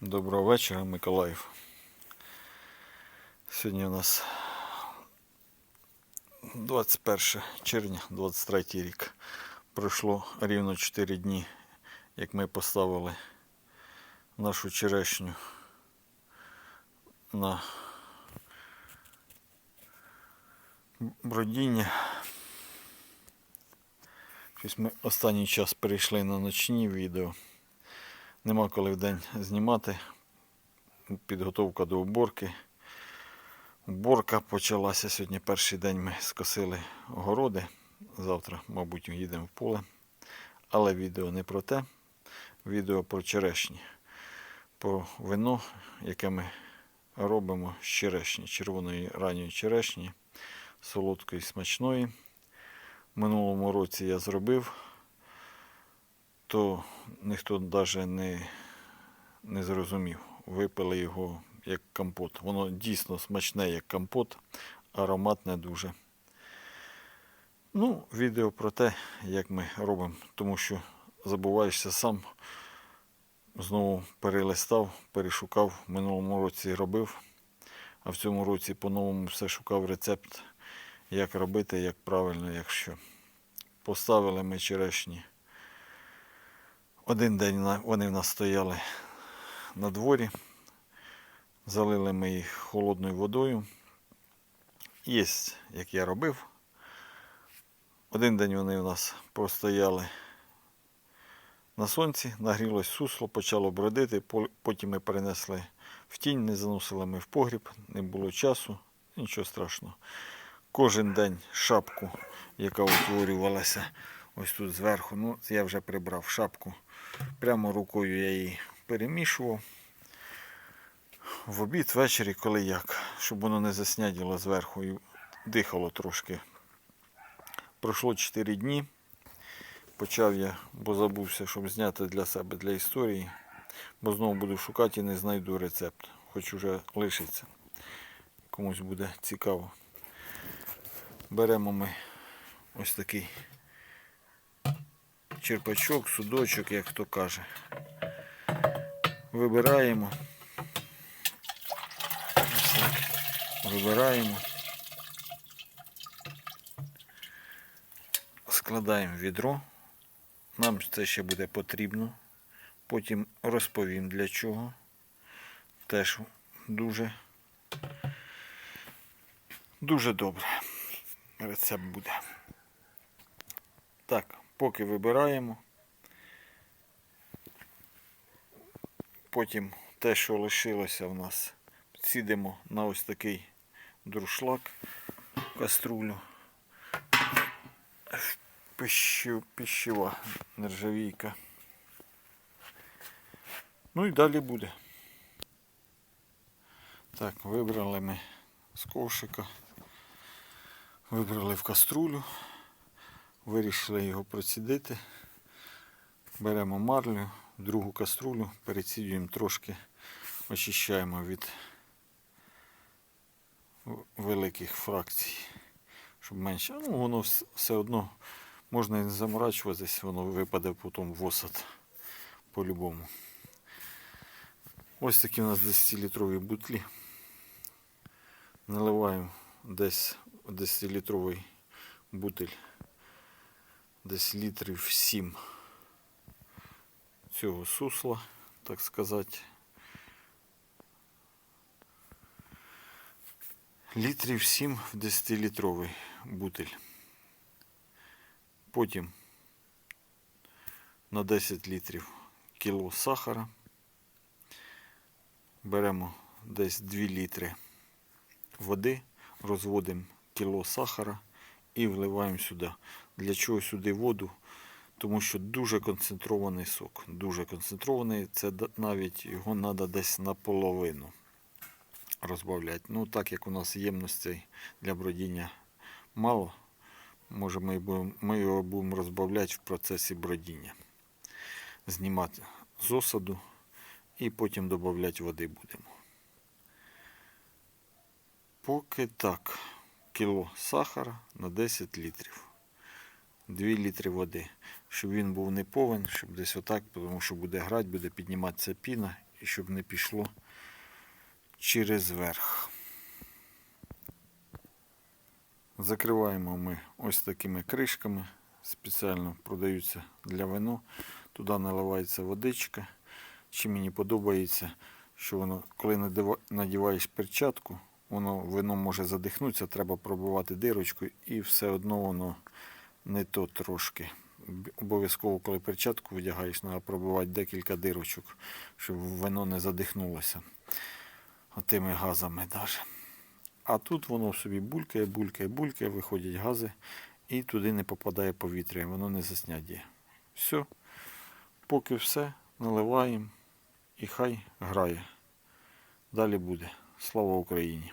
Доброго вечора, Миколаїв. Сьогодні у нас 21 червня, 23 рік. Пройшло рівно 4 дні, як ми поставили нашу черешню на бродіння. Щось ми останній час перейшли на ночні відео. Нема коли в день знімати. Підготовка до уборки. Уборка почалася сьогодні. Перший день ми скосили огороди. Завтра, мабуть, їдемо в поле. Але відео не про те. Відео про черешні. Про вино, яке ми робимо з черешні, червоної ранньої черешні, солодкої смачної. Минулому році я зробив то ніхто навіть не, не зрозумів. Випили його як компот. Воно дійсно смачне, як компот, аромат не дуже. Ну, відео про те, як ми робимо, тому що забуваєшся сам. Знову перелистав, перешукав. В минулому році робив, а в цьому році по-новому все шукав рецепт, як робити, як правильно, як що. Поставили ми черешні. Один день вони в нас стояли на дворі. Залили ми їх холодною водою. Є, як я робив. Один день вони у нас простояли на сонці, нагрілось сусло, почало бродити. Потім ми перенесли в тінь, не заносили ми в погріб, не було часу, нічого страшного. Кожен день шапку, яка утворювалася ось тут зверху. Ну, я вже прибрав шапку. Прямо рукою я її перемішував. В обід ввечері, коли як, щоб воно не засняділо зверху і дихало трошки. Пройшло 4 дні. Почав я, бо забувся, щоб зняти для себе для історії. Бо знову буду шукати і не знайду рецепт. Хоч уже лишиться. Комусь буде цікаво. Беремо ми ось такий черпачок, судочок, як хто каже. Вибираємо. Ось так. Вибираємо. Складаємо відро. Нам це ще буде потрібно. Потім розповім для чого. Теж дуже дуже добре. Рецепт буде. Так, поки вибираємо. Потім те, що лишилося в нас, сідемо на ось такий друшлак, каструлю. Пищева нержавійка. Ну і далі буде. Так, вибрали ми з ковшика, вибрали в каструлю. Вирішили його процідити. Беремо марлю, другу каструлю, перецідюємо трошки, очищаємо від великих фракцій, щоб менше. Ну, воно все одно можна і не заморачуватись, воно випаде потім в осад по-любому. Ось такі у нас 10-літрові бутлі. Наливаємо десь 10-літровий бутиль десь літрів 7 цього сусла, так сказати. Літрів 7 в 10-літровий бутиль. Потім на 10 літрів кіло сахара. Беремо десь 2 літри води, розводимо кіло сахара і вливаємо сюди. Для чого сюди воду? Тому що дуже концентрований сок. Дуже концентрований. Це навіть його треба десь наполовину розбавляти. Ну, так як у нас ємностей для бродіння мало, може ми, будемо, ми його будемо розбавляти в процесі бродіння. Знімати з осаду і потім додати води будемо. Поки так, кіло сахара на 10 літрів. 2 літри води. Щоб він був не повен, щоб десь отак, тому що буде грати, буде підніматися піна, і щоб не пішло через верх. Закриваємо ми ось такими кришками. Спеціально продаються для вино. Туди наливається водичка. Чи мені подобається, що воно, коли надіваєш перчатку, воно вино може задихнутися, треба пробивати дирочку, і все одно воно не то трошки. Обов'язково, коли перчатку вдягаєш, треба пробивати декілька дирочок, щоб вино не задихнулося отими газами даже. А тут воно собі булькає, булькає, булькає, виходять гази і туди не попадає повітря, і воно не заснядіє. Все. Поки все, наливаємо і хай грає. Далі буде. Слава Україні!